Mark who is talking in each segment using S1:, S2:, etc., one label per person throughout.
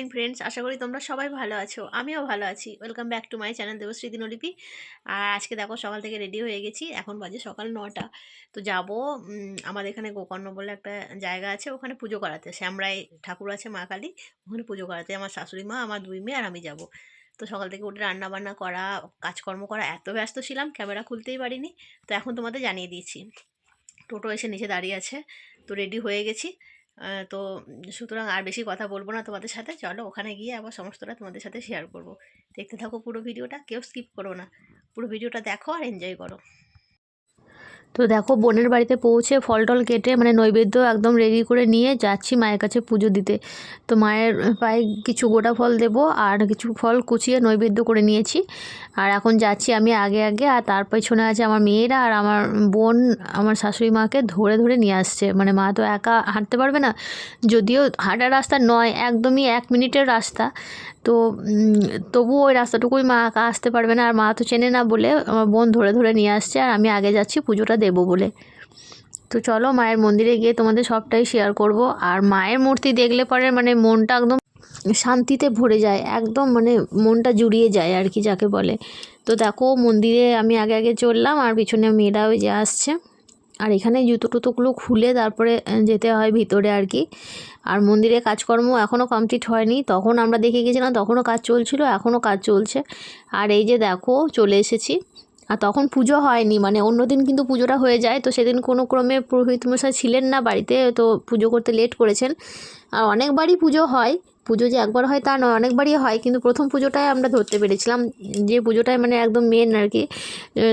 S1: Morning friends আশা করি তোমরা সবাই ভালো আছো। আমিও ভালো আছি। Welcome back to my channel Debashree Dinlipi. আর আজকে দেখো, সকাল থেকে রেডি হয়ে গেছি। এখন বাজে সকাল নটা। তো যাব আমাদের এখানে গোকর্ণ বলে একটা জায়গা আছে, ওখানে পুজো করাতে। শ্যামরাই ঠাকুর আছে, মা কালী। ওখানে পুজো করাতে। আমার শাশুড়ি মা, আমার দুই মেয়ে আর আমি যাব। তো সকাল থেকে উঠে রান্না বান্না করা, কাজকর্ম করা, এত ব্যস্ত ছিলাম, ক্যামেরা খুলতেই পারিনি। তো এখন তোমাদের জানিয়ে দিয়েছি। টোটো এসে নিচে দাঁড়িয়ে আছে। তো রেডি হয়ে গেছি। তো সুতরাং আর বেশি কথা বলব না তোমাদের সাথে। চলো ওখানে গিয়ে আবার সমস্তটা তোমাদের সাথে শেয়ার করব। দেখতে থাকো পুরো ভিডিওটা, কেউ স্কিপ করো না। পুরো ভিডিওটা দেখো আর এনজয় করো। তো দেখো বোনের বাড়িতে পৌঁছে ফল টল কেটে মানে নৈবেদ্য একদম রেডি করে নিয়ে যাচ্ছি মায়ের কাছে পুজো দিতে। তো মায়ের পায়ে কিছু গোটা ফল দেব আর কিছু ফল কুচিয়ে নৈবেদ্য করে নিয়েছি। আর এখন যাচ্ছি আমি আগে আগে আর তার পেছনে আছে আমার মেয়েরা আর আমার বোন আমার শাশুড়ি মাকে ধরে ধরে নিয়ে আসছে। মানে মা তো একা হাঁটতে পারবে না, যদিও হাঁটার রাস্তা নয়, একদমই এক মিনিটের রাস্তা। তো তবুও ওই রাস্তাটুকুই মা একা আসতে পারবে না। আর মা তো চেনে না বলে আমার বোন ধরে ধরে নিয়ে আসছে আর আমি আগে যাচ্ছি পুজোটা দেবো বলে। তো চলো মায়ের মন্দিরে গিয়ে তোমাদের সবটাই শেয়ার করব। আর মায়ের মূর্তি দেখলে পরে মানে মনটা একদম শান্তিতে ভরে যায়, একদম মানে মনটা জুড়িয়ে যায় আর কি যাকে বলে। তো দেখো মন্দিরে আমি আগে আগে চললাম আর পিছনে মেয়েরা ওই যে আসছে। আর এখানে জুতো টুতোগুলো খুলে তারপরে যেতে হয় ভিতরে আর কি। আর মন্দিরে কাজকর্ম এখনও কমপ্লিট হয়নি। তখন আমরা দেখে গেছিলাম তখনও কাজ চলছিল, এখনও কাজ চলছে। আর এই যে দেখো চলে এসেছি। আর তখন পুজো হয়নি মানে অন্য দিন কিন্তু পুজোটা হয়ে যায়, তো সেদিন কোনো ক্রমে পুরোহিত মশাই ছিলেন না বাড়িতে, তো পুজো করতে লেট করেছেন। আর অনেকবারই পুজো হয়, পুজো যে একবার হয় তা নয়, অনেকবারই হয়, কিন্তু প্রথম পুজোটাই আমরা ধরতে পেরেছিলাম, যে পুজোটাই মানে একদম মেন আর কি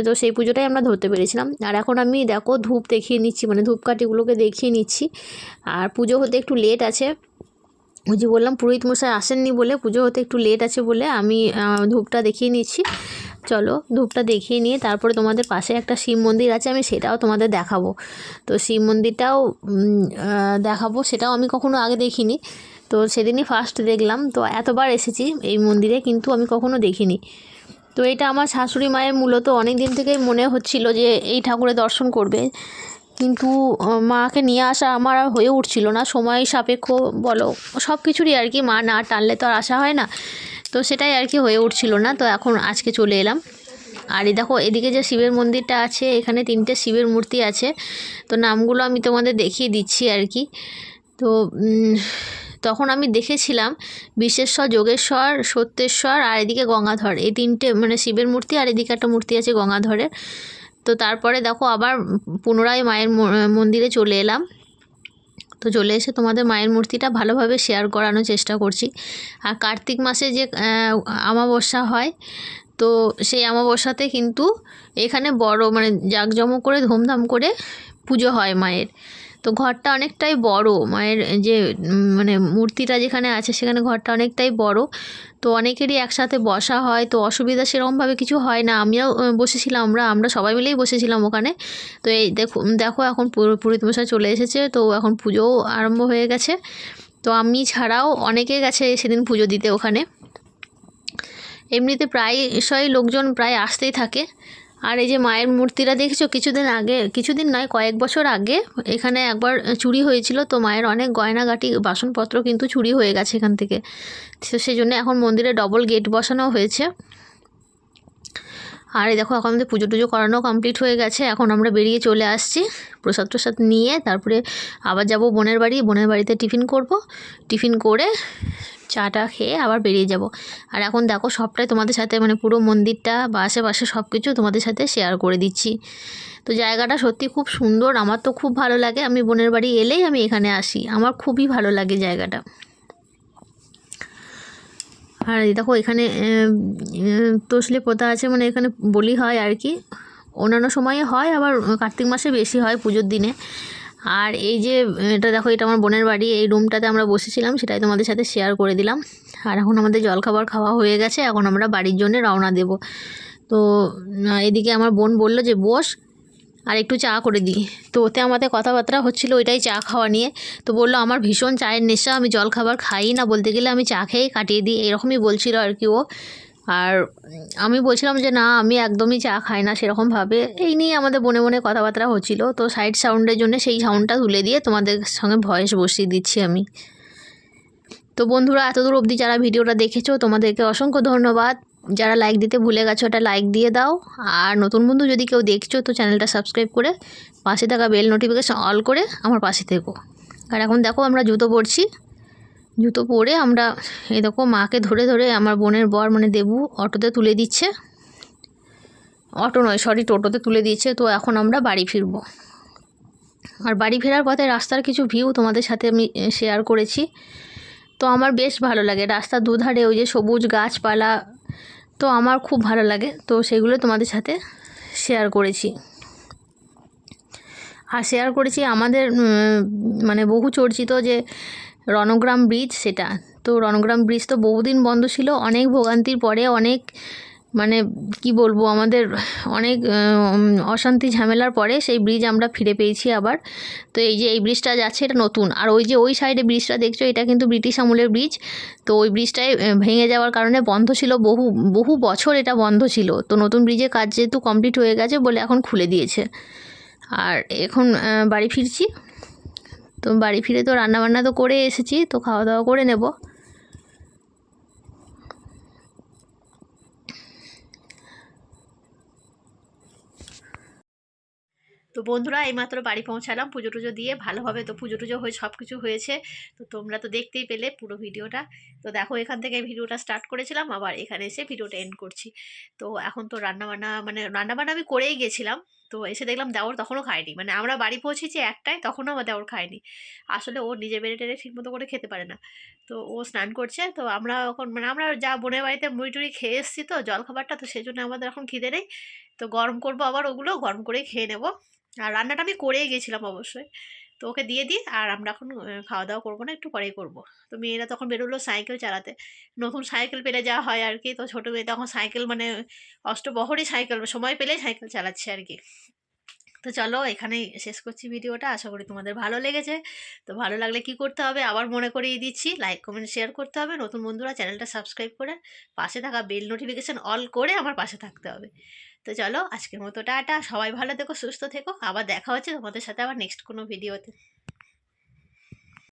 S1: তো সেই পুজোটাই আমরা ধরতে পেরেছিলাম। আর এখন আমি দেখো ধূপ দেখিয়ে নিচ্ছি মানে ধূপকাঠিগুলোকে দেখিয়ে নিচ্ছি। আর পুজো হতে একটু লেট আছে, ওই যে বললাম পুরোহিত মশাই আসেননি বলে পুজো হতে একটু লেট আছে বলে আমি ধূপটা দেখিয়ে নিচ্ছি। চলো ধূপটা দেখিয়ে নিয়ে তারপরে তোমাদের পাশে একটা শিব মন্দির আছে, আমি সেটাও তোমাদের দেখাবো। তো শিব মন্দিরটাও দেখাবো, সেটাও আমি কখনো আগে দেখিনি। তো সেদিনই ফার্স্ট দেখলাম, তো এতবার এসেছি এই মন্দিরে, কিন্তু আমি কখনো দেখিনি। তো এটা আমার শাশুড়ি মায়ের মূলত অনেক দিন থেকেই মনে হচ্ছিল যে এই ঠাকুরের দর্শন করবে। কিন্তু মাকে নিয়ে আসা আমার আর হয়ে উঠছিল না। সময় সাপেক্ষ বলো সব কিছুরই আর কি মা না টানলে তো আর আসা হয় না। তো সেটাই আর কি হয়ে উঠছিল না, তো এখন আজকে চলে এলাম। আর এই দেখো, এদিকে যে শিবের মন্দিরটা আছে, এখানে তিনটে শিবের মূর্তি আছে। তো নামগুলো আমি তোমাদের দেখিয়ে দিচ্ছি আর কি। তো তখন আমি দেখেছিলাম বিশ্বেশ্বর, যোগেশ্বর, সত্যেশ্বর আর এদিকে গঙ্গাধর। এই তিনটে মানে শিবের মূর্তি আর এদিকে একটা মূর্তি আছে গঙ্গাধরের। তো তারপরে দেখো, আবার পুনরায় মায়ের মন্দিরে চলে এলাম। তো চলে এসে তোমাদের মায়ের মূর্তিটা ভালোভাবে শেয়ার করানোর চেষ্টা করছি। আর কার্তিক মাসে যে আমাবস্যা হয়, তো সেই আমাবস্যাতে কিন্তু এখানে বড় মানে জাঁকজমক করে ধুমধাম করে পুজো হয় মায়ের। তো ঘরটা অনেকটাই বড়। মায়ের যে মানে মূর্তিটা যেখানে আছে সেখানে ঘরটা অনেকটাই বড়। তো অনেকেরই একসাথে বসা হয়, তো অসুবিধা সেরকমভাবে কিছু হয় না। আমিও বসেছিলাম আমরা আমরা সবাই মিলেই বসেছিলাম ওখানে। তো এই দেখো দেখো এখন পুরো- পুরোহিত মশাই চলে এসেছে, তো এখন পুজোও আরম্ভ হয়ে গেছে। তো আমি ছাড়াও অনেকে গেছে সেদিন পুজো দিতে ওখানে। এমনিতে প্রায়শই লোকজন প্রায় আসতেই থাকে। আর এই যে মায়ের মূর্তিটা দেখেছ? কিছুদিন আগে, কিছুদিন নয়, কয়েক বছর আগে এখানে একবার চুরি হয়েছিল। তো মায়ের অনেক গয়নাগাটি, বাসনপত্র কিন্তু চুরি হয়ে গেছে এখান থেকে। তো সেই জন্য এখন মন্দিরে ডবল গেট বসানো হয়েছে। আর এই দেখো, এখন আমাদের পুজো টুজো করানো কমপ্লিট হয়ে গেছে। এখন আমরা বেরিয়ে চলে আসছি প্রসাদ প্রসাদ নিয়ে। তারপরে আবার যাব বোনের বাড়ি। বোনের বাড়িতে টিফিন করব। টিফিন করে চাটা খেয়ে আবার বেরিয়ে যাব। আর এখন দেখো সবটাই তোমাদের সাথে মানে পুরো মন্দিরটা বা আশেপাশে সব কিছু তোমাদের সাথে শেয়ার করে দিচ্ছি। তো জায়গাটা সত্যি খুব সুন্দর, আমার তো খুব ভালো লাগে। আমি বোনের বাড়ি এলেই আমি এখানে আসি, আমার খুবই ভালো লাগে জায়গাটা। আর দেখো এখানে তসলে পোতা আছে মানে এখানে বলি হয় আর কি। অন্যান্য সময়ে হয়, আবার কার্তিক মাসে বেশি হয় পুজোর দিনে। আর এই যে, এটা দেখো, এটা আমার বোনের বাড়ি। এই রুমটাতে আমরা বসেছিলাম, সেটাই তোমাদের সাথে শেয়ার করে দিলাম। আর এখন আমাদের জলখাবার খাওয়া হয়ে গেছে, এখন আমরা বাড়ির জন্য রওনা দেব। তো এদিকে আমার বোন বলল যে, বস, আর একটু চা করে দিই। তো ওতে আমাদের কথাবার্তা হচ্ছিল ওইটাই চা খাওয়া নিয়ে। তো বলল, আমার ভীষণ চায়ের নেশা, আমি জল খাবার খাই না, বলতে গেলে আমি চা খেয়েই কাটিয়ে দিই। এরকমই বলছিল আর কি ও। আর আমি বলছিলাম যে, না, আমি একদমই চা খাই না সেরকমভাবে। এই নিয়ে আমাদের বনে বনে কথাবার্তা হচ্ছিল। তো সাইড সাউন্ডের জন্য সেই সাউন্ডটা তুলে দিয়ে তোমাদের সঙ্গে ভয়েস বসিয়ে দিচ্ছি আমি। তো বন্ধুরা, এতদূর অবধি যারা ভিডিওটা দেখেছ, তোমাদেরকে অসংখ্য ধন্যবাদ। যারা লাইক দিতে ভুলে গেছো ওটা লাইক দিয়ে দাও। আর নতুন বন্ধু যদি কেউ দেখছ, তো চ্যানেলটা সাবস্ক্রাইব করে পাশে থাকা বেল নোটিফিকেশন অল করে আমার পাশে থেকো। আর এখন দেখো, আমরা জুতো পরছি। জুতো পরে আমরা এরকম মাকে ধরে ধরে আমার বোনের বর মানে দেবু অটোতে তুলে দিচ্ছে। অটো নয় সরি টোটোতে তুলে দিচ্ছে তো এখন আমরা বাড়ি ফিরবো। আর বাড়ি ফেরার পথে রাস্তার কিছু ভিউ তোমাদের সাথে আমি শেয়ার করেছি। তো আমার বেশ ভালো লাগে। রাস্তার দুধারে ওই যে সবুজ গাছপালা, তো আমার খুব ভালো লাগে। তো সেগুলো তোমাদের সাথে শেয়ার করেছি। আর শেয়ার করেছি আমাদের মানে বহু চর্চিত যে রণগ্রাম ব্রিজ সেটা। তো রণগ্রাম ব্রিজ তো বহুদিন বন্ধ ছিল, অনেক ভোগান্তির পরে অনেক মানে কি বলব, আমাদের অনেক অশান্তি ঝামেলার পরে সেই ব্রিজ আমরা ফিরে পেয়েছি আবার। তো এই যে এই ব্রিজটা যাচ্ছে এটা নতুন। আর ওই যে ওই সাইডে ব্রিজটা দেখছ, এটা কিন্তু ব্রিটিশ আমলের ব্রিজ। তো ওই ব্রিজটাই ভেঙে যাওয়ার কারণে বন্ধ ছিল, বহু বহু বছর এটা বন্ধ ছিল। তো নতুন ব্রিজের কাজ যেহেতু কমপ্লিট হয়ে গেছে বলে এখন খুলে দিয়েছে। আর এখন বাড়ি ফিরছি। তো বাড়ি ফিরে তো রান্নাবান্না তো করে এসেছি তো খাওয়া দাওয়া করে নেব। তো বন্ধুরা এইমাত্র বাড়ি পৌঁছালাম পুজো টুজো দিয়ে, ভালোভাবে তো পুজো টুজো হয়ে সব কিছু হয়েছে। তো তোমরা তো দেখতেই পেলে পুরো ভিডিওটা। তো দেখো এখান থেকে ভিডিওটা স্টার্ট করেছিলাম, আবার এখানে এসে ভিডিওটা এন্ড করছি। তো এখন তো রান্নাবান্না মানে রান্নাবান্না আমি করেই গেছিলাম। তো এসে দেখলাম দেওর তখনও খায়নি। মানে আমরা বাড়ি পৌঁছেছি একটাই তখনও আমার দেওর খায়নি। আসলে ও নিজে বেড়ে টেড়ে ঠিক মতো করে খেতে পারে না। তো ও স্নান করছে, তো আমরা এখন মানে আমরা যা বোনের বাড়িতে মুড়ি টুড়ি খেয়ে এসেছি তো জল খাবারটা তো সেই জন্য আমাদের এখন খিদে নেই। তো গরম করব আবার ওগুলো, গরম করে খেয়ে নেব। আর রান্নাটা আমি করেই গেছিলাম অবশ্যই। তো ওকে দিয়ে দিই, আর আমরা এখন খাওয়া দাওয়া করব না, একটু পরেই করব। তো মেয়েরা তখন বেরোলো সাইকেল চালাতে। নতুন সাইকেল পেলে যা হয় আর কি, তো ছোটো মেয়ে তখন সাইকেল মানে অষ্টবহরই সাইকেল, সময় পেলেই সাইকেল চালাচ্ছে আর কি। তো চলো এখানেই শেষ করছি ভিডিওটা। আশা করি তোমাদের ভালো লেগেছে। তো ভালো লাগলে কি করতে হবে আবার মনে করিয়ে দিচ্ছি। লাইক কমেন্ট শেয়ার করতে হবে। নতুন বন্ধুরা চ্যানেলটা সাবস্ক্রাইব করে পাশে থাকা বেল নোটিফিকেশান অল করে আমার পাশে থাকতে হবে। তো চলো আজকের মতো টাটা। সবাই ভালো থেকো, সুস্থ থেকো। আবার দেখা হচ্ছে তোমাদের সাথে আবার নেক্সট কোনো ভিডিওতে